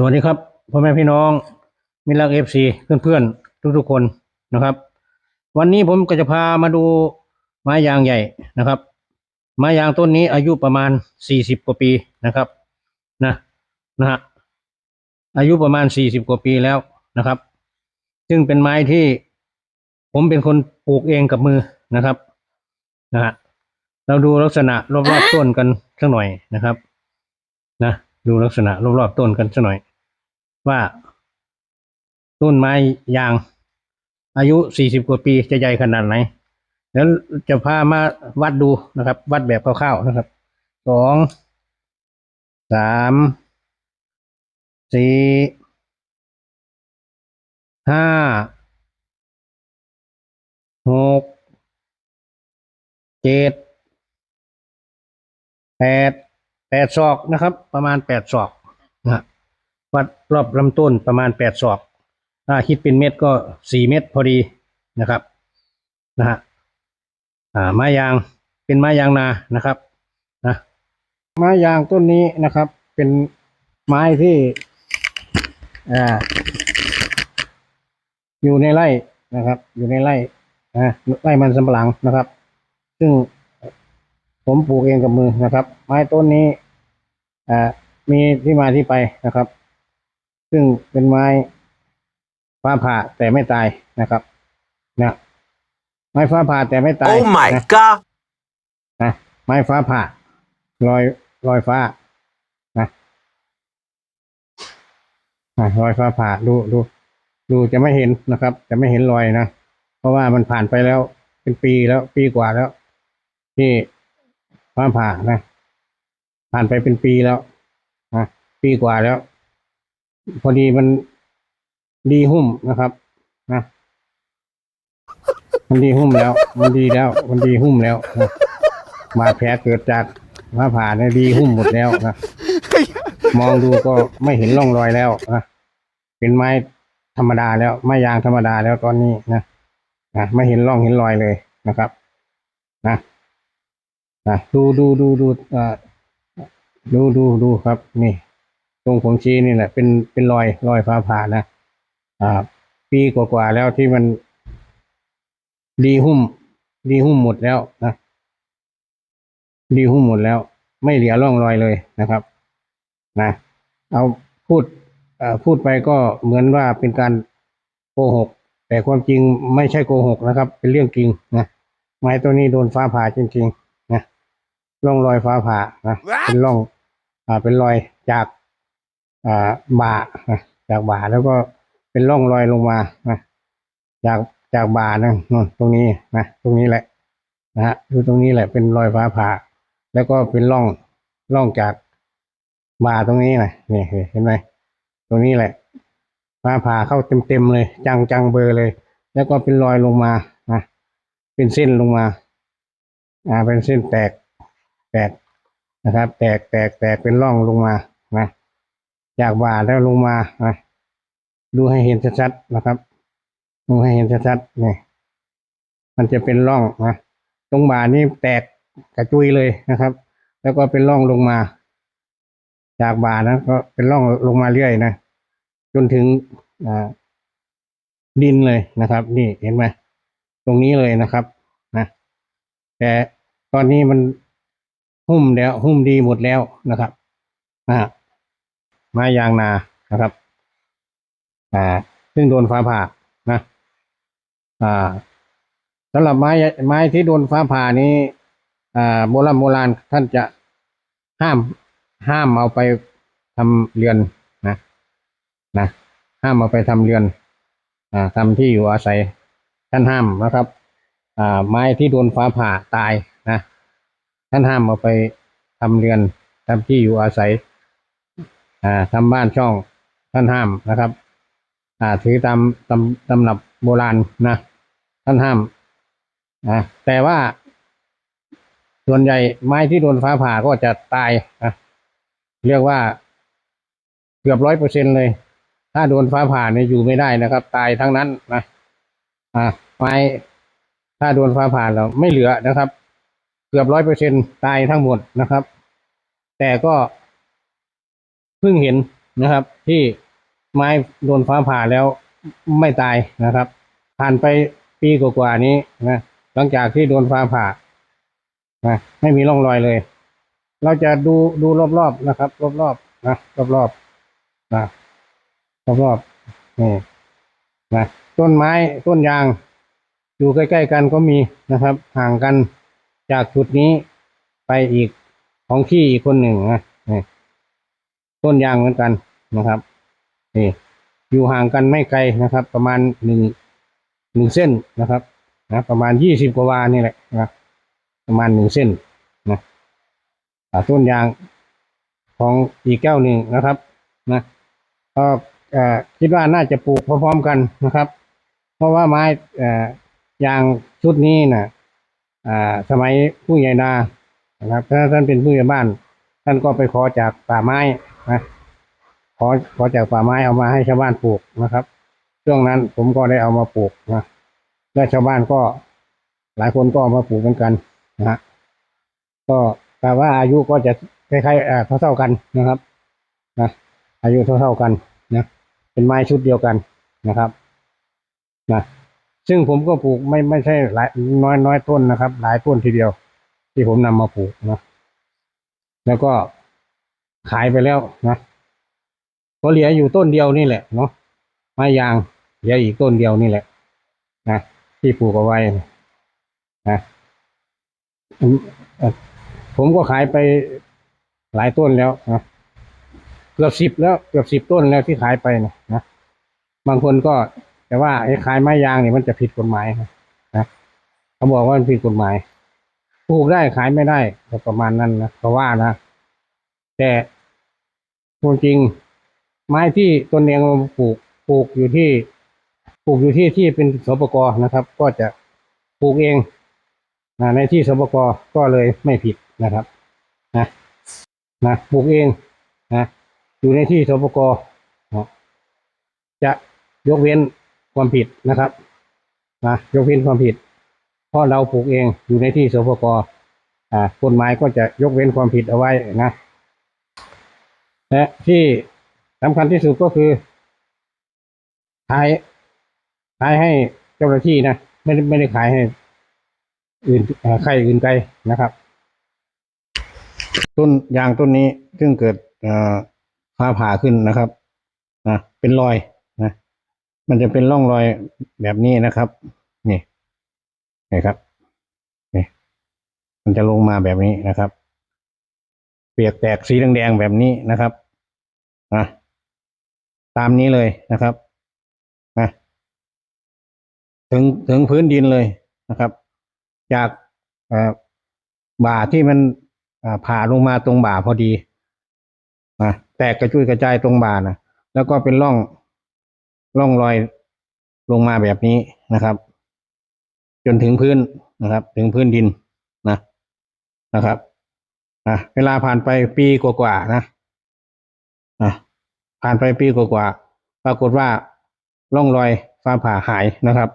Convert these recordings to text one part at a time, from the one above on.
สวัสดีครับพ่อแม่พี่น้องมิตรรักเอฟซีเพื่อนๆ ทุกๆคนนะครับ วันนี้ผมก็จะพามาดูไม้ยางใหญ่นะครับไม้ยางต้นนี้อายุประมาณสี่สิบกว่าปีนะครับนะนะฮะอายุประมาณสี่สิบกว่าปีแล้วนะครับ ซึ่งเป็นไม้ที่ผมเป็นคนปลูกเองกับมือนะครับนะฮะเราดูลักษณะรอบๆต้นกันสักหน่อยนะครับ นะ ดูลักษณะรอบๆต้นกันสักหน่อย ว่า ต้นไม้ยาง อายุสี่สิบกว่าปีจะใหญ่ขนาดไหน แล้วจะพามาวัดดูนะครับ วัดแบบคร่าวๆนะครับสองสามสี่ห้าหกเจ็ดแปดแปดศอกนะครับ ประมาณแปดศอกนะฮะ วัดรอบลำต้นประมาณแปดศอกถ้าคิดเป็นเม็ดก็สี่เม็ดพอดีนะครับนะฮะอ่าไม้ยางเป็นไม้ยางนานะครับนะไม้ยางต้นนี้นะครับ เป็นไม้ที่อ่าอยู่ในไร่นะครับ อยู่ในไร่นะไร่มันสำปะหลังนะครับ ซึ่งผมปลูกเองกับมือนะครับ ไม้ต้นนี้อ่ามีที่มาที่ไปนะครับ ซึ่งเป็นไม้ฟ้าผ่าแต่ไม่ตายนะครับนะไม้ฟ้าผ่าแต่ไม่ตาย Oh my นะ god! นะไม้ฟ้าผ่าลอยลอยฟ้านะอะลอยฟ้าผ่าดูดูดูจะไม่เห็นนะครับ จะไม่เห็นรอยนะ เพราะว่ามันผ่านไปแล้ว เป็นปีแล้วปีกว่าแล้ว ที่ฟ้าผ่านะ ผ่านไปเป็นปีแล้วนะปีกว่าแล้ว พอดีมันดีหุ้มนะครับนะมันดีหุ้มแล้ว มันดีแล้ว มันดีหุ้มแล้วนะบาแผลเกิดจากฟ้าผ่าเนี่ยดีหุ้มหมดแล้วนะมองดูก็ไม่เห็นร่องรอยแล้วนะเป็นไม้ธรรมดาแล้วไม้ยางธรรมดาแล้วตอนนี้นะนะไม่เห็นร่องเห็นรอยเลยนะครับนะนะดูดูดูดูอ่าดูดูดูครับนี่ รงผมชี้นี่แหละเป็นเป็นรอยรอยฟ้าผ่านะอ่า ปีกว่าๆแล้วที่มันดีหุ้ม ดีหุ้มหมดแล้วนะดีหุ้มหมดแล้ว ไม่เหลือร่องรอยเลยนะครับ นะ เอาพูดเอ่อพูดไปก็เหมือนว่าเป็นการโกหก แต่ความจริงไม่ใช่โกหกนะครับ เป็นเรื่องจริงนะไม้ตัวนี้โดนฟ้าผ่าจริงๆนะร่องรอยฟ้าผ่านะเป็นร่องอ่าเป็นรอยจาก อ่าบ่านะจากบ่าแล้วก็เป็นร่องรอยลงมานะจากจากบ่านะนู่นตรงนี้นะตรงนี้แหละนะฮะดูตรงนี้แหละเป็นรอยฟ้าผ่า แล้วก็เป็นร่องร่องจากบ่าตรงนี้นะนี่เห็นไหมตรงนี้แหละฟ้าผ่าเข้าเต็มเต็มเลย จังจังเบอร์เลย แล้วก็เป็นรอยลงมานะเป็นเส้นลงมา อ่าเป็นเส้นแตกแตกนะครับ แตกแตกแตกเป็นร่องลงมานะ จากบ่าแล้วลงมานะดูให้เห็นชัดๆนะครับ ดูให้เห็นชัดๆนี่มันจะเป็นร่องนะตรงบ่านี่แตกกระจุยเลยนะครับ แล้วก็เป็นร่องลงมา จากบ่านะก็เป็นร่องลงมาเรื่อยนะจนถึงดินเลยนะครับ นี่เห็นไหมตรงนี้เลยนะครับนะแต่ตอนนี้มันหุ้มแล้ว หุ้มดีหมดแล้วนะครับนะฮะ ม้ยางนานะครับ อ่า ซึ่งโดนฟ้าผ่านะ อ่าสำหรับไม้ไม้ที่โดนฟ้าผ่านี้ อ่า โบราณโบราณท่านจะห้ามห้ามเอาไปทำเรือนนะนะห้ามเอาไปทำเรือน อ่าทำที่อยู่อาศัยท่านห้ามนะครับ อ่า ไม้ที่โดนฟ้าผ่าตายนะท่านห้ามเอาไปทำเรือนทำที่อยู่อาศัย อ่าทำบ้านช่องท่านห้ามนะครับ อ่าถือตามตำตำหนับโบราณนะ ท่านห้ามอ่าแต่ว่า ส่วนใหญ่ไม้ที่โดนฟ้าผ่าก็จะตายนะเรียกว่าเกือบร้อยเปอร์เซ็นเลย ถ้าโดนฟ้าผ่าเนี่ยอยู่ไม่ได้นะครับ ตายทั้งนั้นนะอ่าไม้ถ้าโดนฟ้าผ่าแล้วไม่เหลือนะครับ เกือบร้อยเปอร์เซ็นตายทั้งหมดนะครับ แต่ก็ เพิ่งเห็นนะครับ ที่ไม้โดนฟ้าผ่าแล้วไม่ตายนะครับ ผ่านไปปีกว่าๆนี้นะหลังจากที่โดนฟ้าผ่านะไม่มีร่องรอยเลย เราจะดูดูรอบๆนะครับ รอบๆนะรอบๆนะรอบๆนี่นะต้นไม้ต้นยาง อยู่ใกล้ๆกันก็มีนะครับ ห่างกันจากจุดนี้ไปอีกของที่อีกคนหนึ่งนะนี่ ต้นยางเหมือนกันนะครับนี่อยู่ห่างกันไม่ไกลนะครับ ประมาณหนึ่งหนึ่งเส้นนะครับนะประมาณยี่สิบกว่าวานี่แหละนะประมาณหนึ่งเส้นนะต้นยางของอีกแก้วหนึ่งนะครับนะก็อ่อคิดว่าน่าจะปลูกพร้อมๆกันนะครับ เพราะว่าไม้เอ่อยางชุดนี้นะอ่าสมัยผู้ใหญ่นานะครับถ้าท่านเป็นผู้ใหญ่บ้าน ท่านก็ไปขอจากป่าไม้ นะขอขอจากป่าไม้เอามาให้ชาวบ้านปลูกนะครับช่วงนั้นผมก็ได้เอามาปลูกนะและชาวบ้านก็หลายคนก็ามาปลูกเหมือนกันนะฮะก็แต่ว่าอายุก็จะคล้ายๆเอ่อเท่ากันนะครับนะอายุเท่าๆกันนะเป็นไม้ชุดเดียวกันนะครับนะซึ่งผมก็ปลูกไม่ไม่ใช่หลายน้อยน้อยต้นนะครับ หลายต้นทีเดียว ที่ผมนำมาปลูกนะแล้วก็ ขายไปแล้วนะก็เหลืออยู่ต้นเดียวนี่แหละเนาะไม้ยางเหลืออีกต้นเดียวนี่แหละนะที่ปลูกเอาไว้นะผมก็ขายไปหลายต้นแล้วนะเกือบสิบแล้วเกือบสิบต้นแล้วที่ขายไปนะนะบางคนก็แต่ว่าไอ้ขายไม้ยางเนี่ยมันจะผิดกฎหมายนะนะเขาบอกว่ามันผิดกฎหมายปลูกได้ขายไม่ได้ประมาณนั้นนะเพราะว่านะ แต่ความจริง ไม้ที่ตนเองมาปลูกปลูกอยู่ที่ปลูกอยู่ที่ที่เป็นสปกนะครับ ก็จะปลูกเองนะในที่สปกก็เลยไม่ผิดนะครับนะนะปลูกเองนะอยู่ในที่สปกนะจะยกเว้นความผิดนะครับนะยกเว้นความผิด เพราะเราปลูกเองอยู่ในที่สปกอ่ากฎหมายก็จะยกเว้นความผิดเอาไว้นะ และที่สำคัญที่สุดก็คือขายขายให้เจ้าหน้าที่นะไม่ได้ไม่ได้ขายให้อื่นใครอื่นไกลนะครับ ต้นยางต้นนี้ซึ่งเกิดอฟ้าผ่าขึ้นนะครับนะเป็นรอยนะมันจะเป็นร่องรอยแบบนี้นะครับ นี่นี่ครับนี่มันจะลงมาแบบนี้นะครับ ปียกแตกสีแดงๆแบบนี้นะครับนะตามนี้เลยนะครับนะถึงถึงพื้นดินเลยนะครับ จากบ่าที่มันผ่าลงมาตรงบ่าพอดีนะแตกกระจุยกระจายตรงบ่านะแล้วก็เป็นร่องร่องรอยลงมาแบบนี้นะครับ จนถึงพื้นนะครับ ถึงพื้นดินนะนะครับะเวลาผ่านไปปีกว่าๆนะอะผ่านไปปีกว่าๆปรากฏว่าร่องรอยฟ้าผ่าหายนะครับ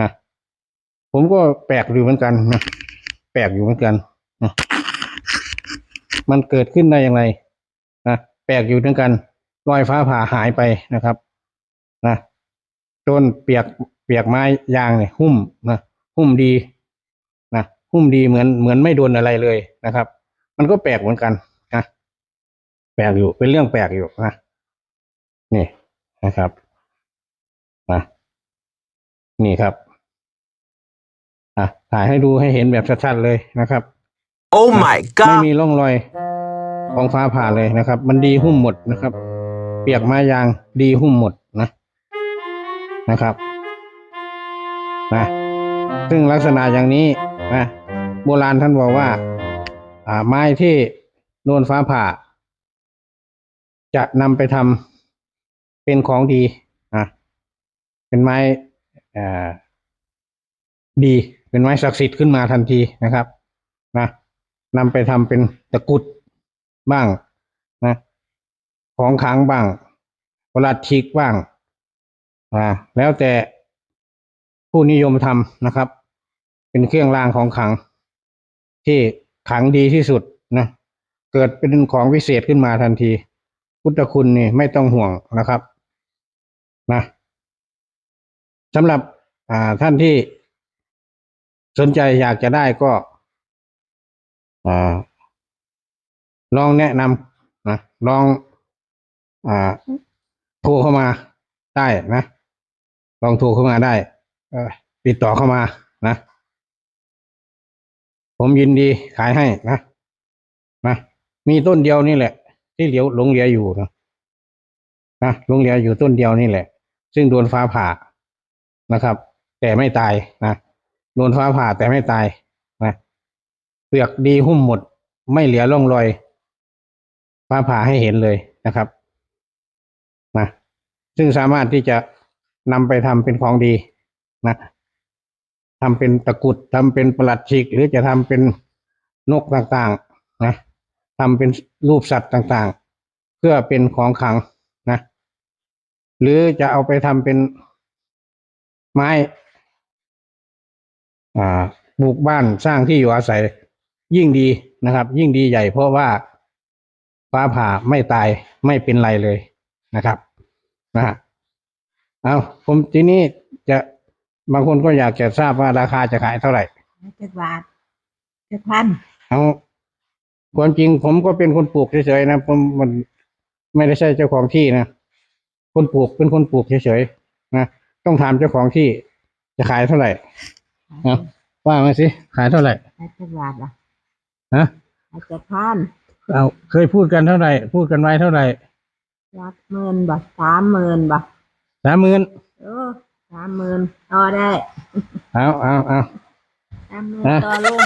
นะผมก็แปลกอยู่เหมือนกันนะแปลกอยู่เหมือนกันนะมันเกิดขึ้นได้อย่างไรนะแปลกอยู่เหมือนกัน รอยฟ้าผ่าหายไปนะครับนะจนเปียกเปียกไม้ยางเนี่ยหุ้มนะหุ้มดีนะหุ้มดีเหมือนเหมือนไม่โดนอะไรเลยนะครับ มันก็แปลกเหมือนกันนะแปลกอยู่เป็นเรื่องแปลกอยู่นะนี่นะครับนะนี่ครับอะถ่ายให้ดูให้เห็นแบบชัดๆเลยนะครับ Oh my ไม่ god! มีร่องรอยของฟ้าผ่าเลยนะครับ มันดีหุ้มหมดนะครับ เปียกไม้ยางดีหุ้มหมดนะนะครับนะซึ่งลักษณะอย่างนี้นะโบราณท่านบอกว่า อ่าไม้ที่โดนฟ้าผ่า จะนำไปทำเป็นของดีอะเป็นไม้อ่าดีเป็นไม้ศักดิ์สิทธิ์ขึ้นมาทันทีนะครับนะนำไปทำเป็นตะกุดบ้างนะของขังบ้างประหลัดชิกบ้างอ่าแล้วแต่ผู้นิยมทำนะครับ เป็นเครื่องรางของขังที่ ขังดีที่สุดนะเกิดเป็นของวิเศษขึ้นมาทันที พุทธคุณนี่ไม่ต้องห่วงนะครับนะสำหรับอ่าท่านที่สนใจอยากจะได้ก็อลองแนะนำนะลองอ่าโทรเข้ามาได้นะ ลองโทรเข้ามาได้ติดต่อเข้ามานะ ผมยินดีขายให้นะนะมีต้นเดียวนี่แหละ ที่เหลียวหลงเหลืออยู่นะนะหลงเหลืออยู่ต้นเดียวนี่แหละ ซึ่งโดนฟ้าผ่านะครับ แต่ไม่ตายนะโดนฟ้าผ่าแต่ไม่ตายนะเปลือกดีหุ้มหมด ไม่เหลือร่องรอยฟ้าผ่าให้เห็นเลยนะครับนะซึ่งสามารถที่จะนำไปทำเป็นของดีนะ ทำเป็นตะกุดทำเป็นประหลัดฉีกหรือจะทำเป็นนกต่างๆนะทำเป็นรูปสัตว์ต่างๆ เพื่อเป็นของขังนะ หรือจะเอาไปทำเป็นไม้ปลูกบ้านสร้างที่อยู่อาศัย ยิ่งดีนะครับ ยิ่งดีใหญ่เพราะว่าฟ้าผ่าไม่ตายไม่เป็นไรเลยนะครับนะฮะเอาผมทีนี้จะ บางคนก็อยากจะทราบว่าราคาจะขายเท่าไหร่เจ็ดบาทเจ็ดพันเอาความจริงผมก็เป็นคนปลูกเฉยๆนะผมมันไม่ได้ใช่เจ้าของที่นะคนปลูกเป็นคนปลูกเฉยๆนะต้องถามเจ้าของที่จะขายเท่าไหร่ครับว่ามาสิขายเท่าไหร่เจ็ดบาทละฮะเจ็ดพันเอาเคยพูดกันเท่าไหร่ พูดกันไว้เท่าไหร่รักหมื่นบาทสามหมื่นบาทสามหมื่นเออ สามหมื่นต่อได้ เอาเอาเอาสามหมื่นฮะต่อลุง